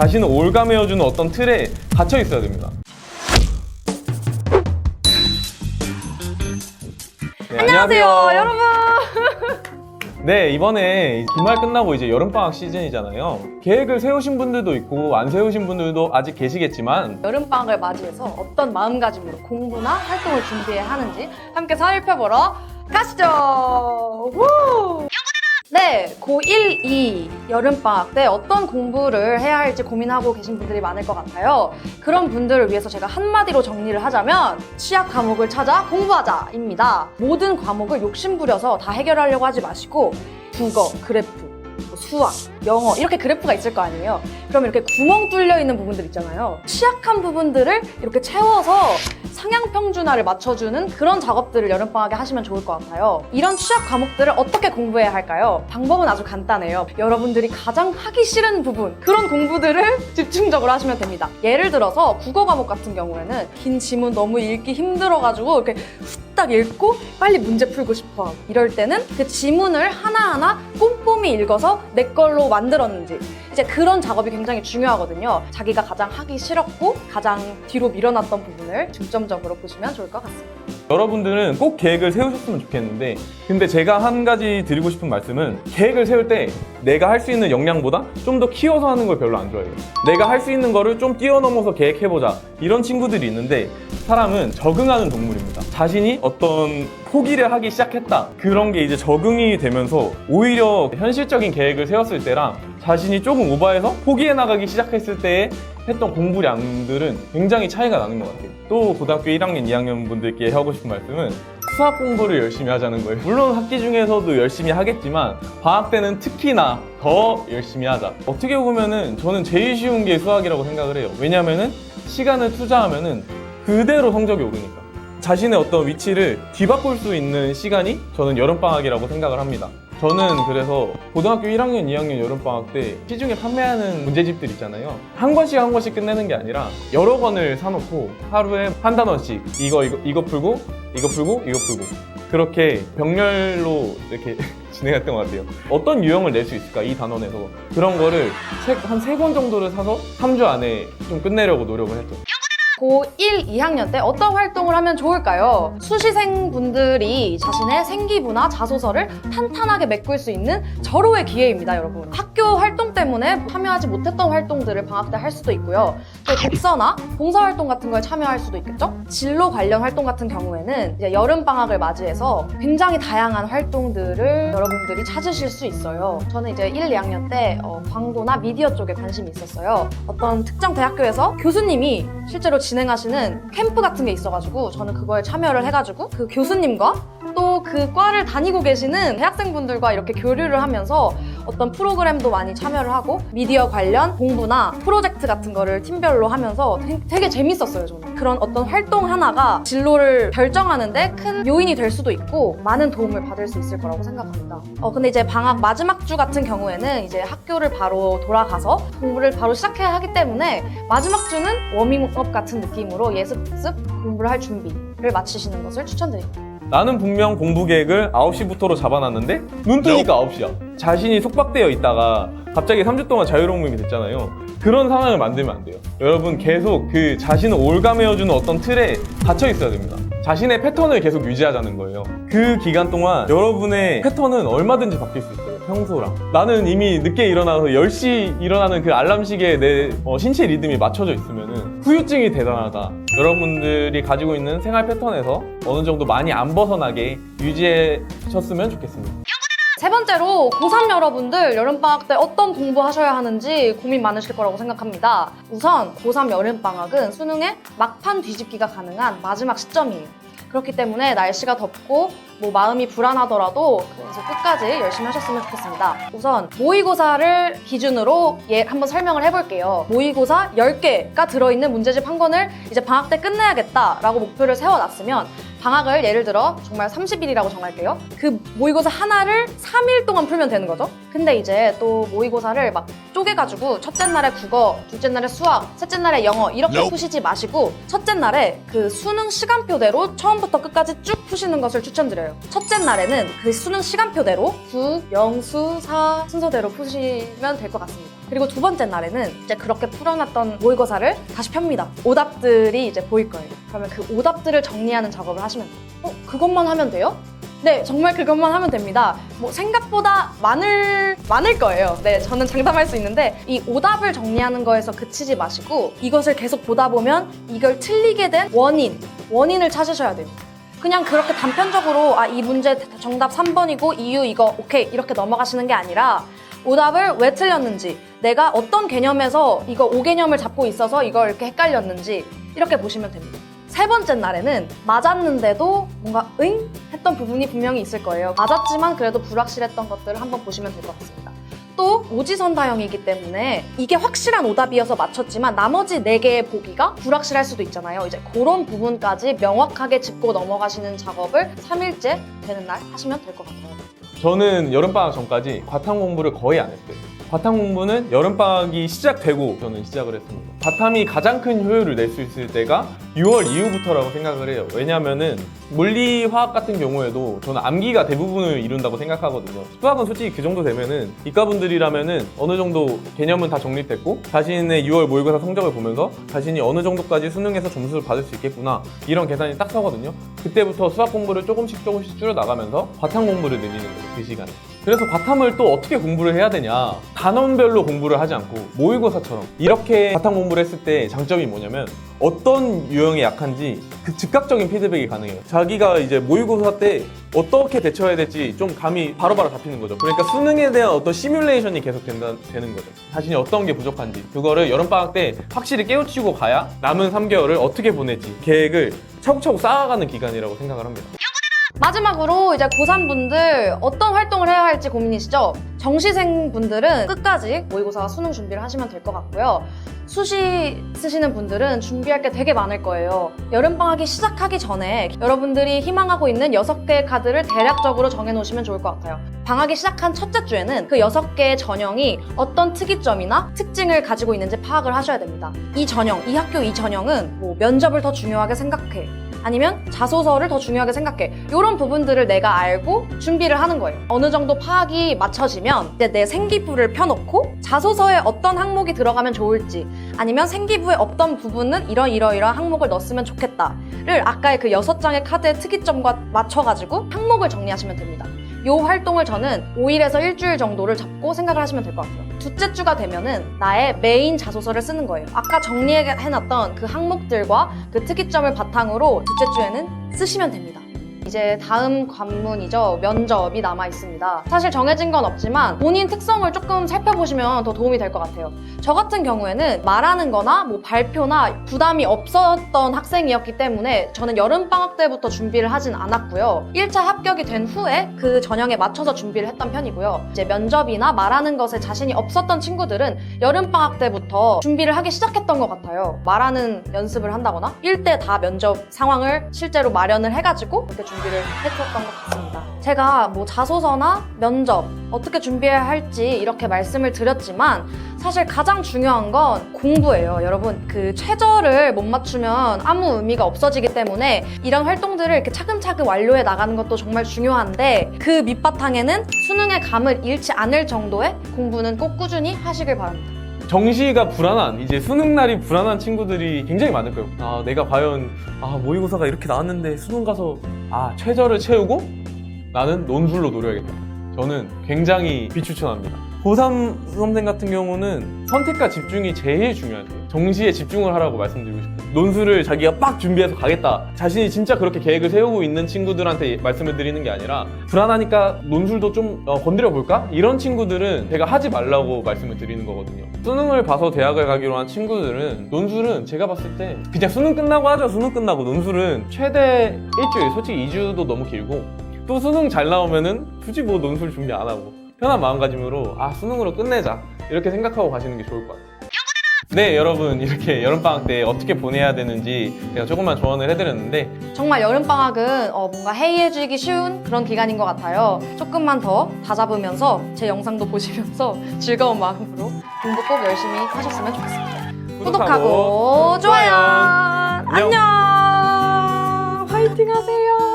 자신을 올가매어주는 어떤 틀에 갇혀 있어야 됩니다. 네, 안녕하세요, 여러분. 네, 이번에 기말 끝나고 이제 여름방학 시즌이잖아요. 계획을 세우신 분들도 있고, 안 세우신 분들도 아직 계시겠지만, 여름방학을 맞이해서 어떤 마음가짐으로 공부나 활동을 준비해야 하는지 함께 살펴보러 가시죠. 우! 네, 고1, 2 여름방학 때 어떤 공부를 해야 할지 고민하고 계신 분들이 많을 것 같아요. 그런 분들을 위해서 제가 한마디로 정리를 하자면 취약 과목을 찾아 공부하자입니다. 모든 과목을 욕심부려서 다 해결하려고 하지 마시고 국어, 그래프, 뭐 수학, 영어 이렇게 그래프가 있을 거 아니에요. 그럼 이렇게 구멍 뚫려 있는 부분들 있잖아요. 취약한 부분들을 이렇게 채워서 상향 평준화를 맞춰주는 그런 작업들을 여름방학에 하시면 좋을 것 같아요. 이런 취약 과목들을 어떻게 공부해야 할까요? 방법은 아주 간단해요. 여러분들이 가장 하기 싫은 부분 그런 공부들을 집중적으로 하시면 됩니다. 예를 들어서 국어 과목 같은 경우에는 긴 지문 너무 읽기 힘들어가지고 이렇게 후딱 읽고 빨리 문제 풀고 싶어 하고 이럴 때는 그 지문을 하나하나 꼼꼼히 읽어서 내 걸로 만들었는지 이제 그런 작업이 굉장히 중요하거든요. 자기가 가장 하기 싫었고 가장 뒤로 밀어놨던 부분을 중점적으로 보시면 좋을 것 같습니다. 여러분들은 꼭 계획을 세우셨으면 좋겠는데, 근데 제가 한 가지 드리고 싶은 말씀은, 계획을 세울 때 내가 할 수 있는 역량보다 좀 더 키워서 하는 걸 별로 안 좋아해요. 내가 할 수 있는 거를 좀 뛰어넘어서 계획해보자. 이런 친구들이 있는데, 사람은 적응하는 동물입니다. 자신이 어떤 포기를 하기 시작했다. 그런 게 이제 적응이 되면서 오히려 현실적인 계획을 세웠을 때랑 자신이 조금 오버해서 포기해 나가기 시작했을 때 했던 공부량들은 굉장히 차이가 나는 것 같아요. 또 고등학교 1학년, 2학년 분들께 하고 싶은 말씀은 수학 공부를 열심히 하자는 거예요. 물론 학기 중에서도 열심히 하겠지만 방학 때는 특히나 더 열심히 하자. 어떻게 보면은 저는 제일 쉬운 게 수학이라고 생각을 해요. 왜냐면은 시간을 투자하면은 그대로 성적이 오르니까. 자신의 어떤 위치를 뒤바꿀 수 있는 시간이 저는 여름방학이라고 생각을 합니다. 저는 그래서 고등학교 1학년, 2학년 여름방학 때 시중에 판매하는 문제집들 있잖아요. 한 권씩 한 권씩 끝내는 게 아니라 여러 권을 사놓고 하루에 한 단원씩 이거, 이거, 이거 풀고, 이거 풀고, 이거 풀고. 그렇게 병렬로 이렇게 진행했던 것 같아요. 어떤 유형을 낼 수 있을까, 이 단원에서. 그런 거를 한세 권 정도를 사서 3주 안에 좀 끝내려고 노력을 했죠. 고1, 2학년 때 어떤 활동을 하면 좋을까요? 수시생분들이 자신의 생기부나 자소서를 탄탄하게 메꿀 수 있는 절호의 기회입니다, 여러분. 학교 활동 때문에 참여하지 못했던 활동들을 방학 때 할 수도 있고요. 또 독서나 봉사활동 같은 거에 참여할 수도 있겠죠? 진로 관련 활동 같은 경우에는 이제 여름 방학을 맞이해서 굉장히 다양한 활동들을 여러분들이 찾으실 수 있어요. 저는 이제 1, 2학년 때 어, 광고나 미디어 쪽에 관심이 있었어요. 어떤 특정 대학교에서 교수님이 실제로 진행하시는 캠프 같은 게 있어가지고 저는 그거에 참여를 해가지고 그 교수님과 또 그 과를 다니고 계시는 대학생분들과 이렇게 교류를 하면서 어떤 프로그램도 많이 참여를 하고 미디어 관련 공부나 프로젝트 같은 거를 팀별로 하면서 되게, 재밌었어요 저는. 그런 어떤 활동 하나가 진로를 결정하는데 큰 요인이 될 수도 있고 많은 도움을 받을 수 있을 거라고 생각합니다. 어 근데 이제 방학 마지막 주 같은 경우에는 이제 학교를 바로 돌아가서 공부를 바로 시작해야 하기 때문에 마지막 주는 워밍업 같은 느낌으로 예습 복습 공부를 할 준비를 마치시는 것을 추천드립니다. 나는 분명 공부 계획을 9시부터로 잡아놨는데 눈 뜨니까 9시야. 자신이 속박되어 있다가 갑자기 3주 동안 자유로움이 됐잖아요. 그런 상황을 만들면 안 돼요. 여러분 계속 그 자신을 올가매어주는 어떤 틀에 갇혀 있어야 됩니다. 자신의 패턴을 계속 유지하자는 거예요. 그 기간 동안 여러분의 패턴은 얼마든지 바뀔 수 있어요. 평소랑. 나는 이미 늦게 일어나서 10시 일어나는 그 알람 시계에 내 어, 신체 리듬이 맞춰져 있으면은 후유증이 대단하다. 여러분들이 가지고 있는 생활 패턴에서 어느 정도 많이 안 벗어나게 유지하셨으면 좋겠습니다. 세 번째로 고3 여러분들 여름방학 때 어떤 공부하셔야 하는지 고민 많으실 거라고 생각합니다. 우선 고3 여름방학은 수능의 막판 뒤집기가 가능한 마지막 시점이에요. 그렇기 때문에 날씨가 덥고 뭐 마음이 불안하더라도 그래서 끝까지 열심히 하셨으면 좋겠습니다. 우선 모의고사를 기준으로 예 한번 설명을 해볼게요. 모의고사 10개가 들어있는 문제집 한 권을 이제 방학 때 끝내야겠다라고 목표를 세워놨으면 방학을 예를 들어 정말 30일이라고 정할게요. 그 모의고사 하나를 3일 동안 풀면 되는 거죠. 근데 이제 또 모의고사를 막 쪼개가지고 첫째 날에 국어, 둘째 날에 수학, 셋째 날에 영어 이렇게 푸시지 마시고 첫째 날에 그 수능 시간표대로 처음부터 끝까지 쭉 푸시는 것을 추천드려요. 있어요. 첫째 날에는 그 수능 시간표대로 국, 영수, 사 순서대로 푸시면 될 것 같습니다. 그리고 두 번째 날에는 이제 그렇게 풀어놨던 모의고사를 다시 펴니다. 오답들이 이제 보일 거예요. 그러면 그 오답들을 정리하는 작업을 하시면 돼요. 어, 그것만 하면 돼요? 네, 정말 그것만 하면 됩니다. 뭐 생각보다 많을 많을 거예요. 네, 저는 장담할 수 있는데 이 오답을 정리하는 거에서 그치지 마시고 이것을 계속 보다 보면 이걸 틀리게 된 원인, 원인을 찾으셔야 돼요. 그냥 그렇게 단편적으로 아, 이 문제 정답 3번이고 이유 이거 오케이 이렇게 넘어가시는 게 아니라 오답을 왜 틀렸는지 내가 어떤 개념에서 이거 5개념을 잡고 있어서 이걸 이렇게 헷갈렸는지 이렇게 보시면 됩니다. 세 번째 날에는 맞았는데도 뭔가 응? 했던 부분이 분명히 있을 거예요. 맞았지만 그래도 불확실했던 것들을 한번 보시면 될 것 같습니다. 또 오지선다형이기 때문에 이게 확실한 오답이어서 맞췄지만 나머지 네개의 보기가 불확실할 수도 있잖아요. 이제 그런 부분까지 명확하게 짚고 넘어가시는 작업을 3일째 되는 날 하시면 될 것 같아요. 저는 여름방학 전까지 과탐 공부를 거의 안 했어요. 과탐 공부는 여름방학이 시작되고 저는 시작을 했습니다. 과탐이 가장 큰 효율을 낼 수 있을 때가 6월 이후부터라고 생각을 해요. 왜냐면은 물리, 화학 같은 경우에도 저는 암기가 대부분을 이룬다고 생각하거든요. 수학은 솔직히 그 정도 되면은 이과분들이라면은 어느 정도 개념은 다 정립됐고 자신의 6월 모의고사 성적을 보면서 자신이 어느 정도까지 수능에서 점수를 받을 수 있겠구나 이런 계산이 딱 서거든요. 그때부터 수학 공부를 조금씩 조금씩 줄여 나가면서 과탐 공부를 늘리는 거예요. 그 시간에. 그래서 과탐을 또 어떻게 공부를 해야 되냐? 단원별로 공부를 하지 않고 모의고사처럼 이렇게 과탐 공부를 했을 때 장점이 뭐냐면 어떤 유형이 약한지 그 즉각적인 피드백이 가능해요. 자기가 이제 모의고사 때 어떻게 대처해야 될지 좀 감이 바로바로 잡히는 거죠. 그러니까 수능에 대한 어떤 시뮬레이션이 계속 된다, 되는 거죠. 자신이 어떤 게 부족한지. 그거를 여름방학 때 확실히 깨우치고 가야 남은 3개월을 어떻게 보낼지 계획을 차곡차곡 쌓아가는 기간이라고 생각을 합니다 마지막으로 이제 고3 분들 어떤 활동을 해야 할지 고민이시죠? 정시생 분들은 끝까지 모의고사 수능 준비를 하시면 될 것 같고요. 수시 쓰시는 분들은 준비할 게 되게 많을 거예요. 여름방학이 시작하기 전에 여러분들이 희망하고 있는 6개의 카드를 대략적으로 정해놓으시면 좋을 것 같아요. 방학이 시작한 첫째 주에는 그 6개의 전형이 어떤 특이점이나 특징을 가지고 있는지 파악을 하셔야 됩니다. 이 전형, 이 학교 이 전형은 뭐 면접을 더 중요하게 생각해. 아니면 자소서를 더 중요하게 생각해. 이런 부분들을 내가 알고 준비를 하는 거예요. 어느 정도 파악이 맞춰지면 이제 내 생기부를 펴놓고 자소서에 어떤 항목이 들어가면 좋을지 아니면 생기부에 어떤 부분은 이런 이러이러한 항목을 넣었으면 좋겠다를 아까의 그 여섯 장의 카드의 특이점과 맞춰가지고 항목을 정리하시면 됩니다. 이 활동을 저는 5일에서 일주일 정도를 잡고 생각을 하시면 될 것 같아요. 둘째 주가 되면은 나의 메인 자소서를 쓰는 거예요. 아까 정리해놨던 그 항목들과 그 특이점을 바탕으로 둘째 주에는 쓰시면 됩니다. 이제 다음 관문이죠. 면접이 남아 있습니다. 사실 정해진 건 없지만 본인 특성을 조금 살펴보시면 더 도움이 될 것 같아요. 저 같은 경우에는 말하는 거나 뭐 발표나 부담이 없었던 학생이었기 때문에 저는 여름방학 때부터 준비를 하진 않았고요. 1차 합격이 된 후에 그 전형에 맞춰서 준비를 했던 편이고요. 이제 면접이나 말하는 것에 자신이 없었던 친구들은 여름방학 때부터 준비를 하기 시작했던 것 같아요. 말하는 연습을 한다거나 1대 다 면접 상황을 실제로 마련을 해가지고 이렇게 준비를 했었던 것 같습니다. 제가 뭐 자소서나 면접 어떻게 준비해야 할지 이렇게 말씀을 드렸지만 사실 가장 중요한 건 공부예요. 여러분, 그 최저를 못 맞추면 아무 의미가 없어지기 때문에 이런 활동들을 이렇게 차근차근 완료해 나가는 것도 정말 중요한데 그 밑바탕에는 수능의 감을 잃지 않을 정도의 공부는 꼭 꾸준히 하시길 바랍니다. 정시가 불안한 이제 수능 날이 불안한 친구들이 굉장히 많을 거예요. 아 내가 과연 아 모의고사가 이렇게 나왔는데 수능 가서 아 최저를 채우고 나는 논술로 노려야겠다. 저는 굉장히 비추천합니다. 고3 수험생 같은 경우는 선택과 집중이 제일 중요하죠. 정시에 집중을 하라고 말씀드리고 싶어요. 논술을 자기가 빡 준비해서 가겠다. 자신이 진짜 그렇게 계획을 세우고 있는 친구들한테 말씀을 드리는 게 아니라 불안하니까 논술도 좀 어, 건드려 볼까? 이런 친구들은 제가 하지 말라고 말씀을 드리는 거거든요. 수능을 봐서 대학을 가기로 한 친구들은 논술은 제가 봤을 때 그냥 수능 끝나고 하죠. 수능 끝나고 논술은 최대 일주일, 솔직히 2주도 너무 길고 또 수능 잘 나오면은 굳이 뭐 논술 준비 안 하고 편한 마음가짐으로 아 수능으로 끝내자 이렇게 생각하고 가시는 게 좋을 것 같아요. 네 여러분 이렇게 여름방학 때 어떻게 보내야 되는지 제가 조금만 조언을 해드렸는데 정말 여름방학은 어, 뭔가 해이해지기 쉬운 그런 기간인 것 같아요. 조금만 더 다잡으면서 제 영상도 보시면서 즐거운 마음으로 공부 꼭 열심히 하셨으면 좋겠습니다. 구독하고 좋아요. 안녕. 안녕. 화이팅 하세요.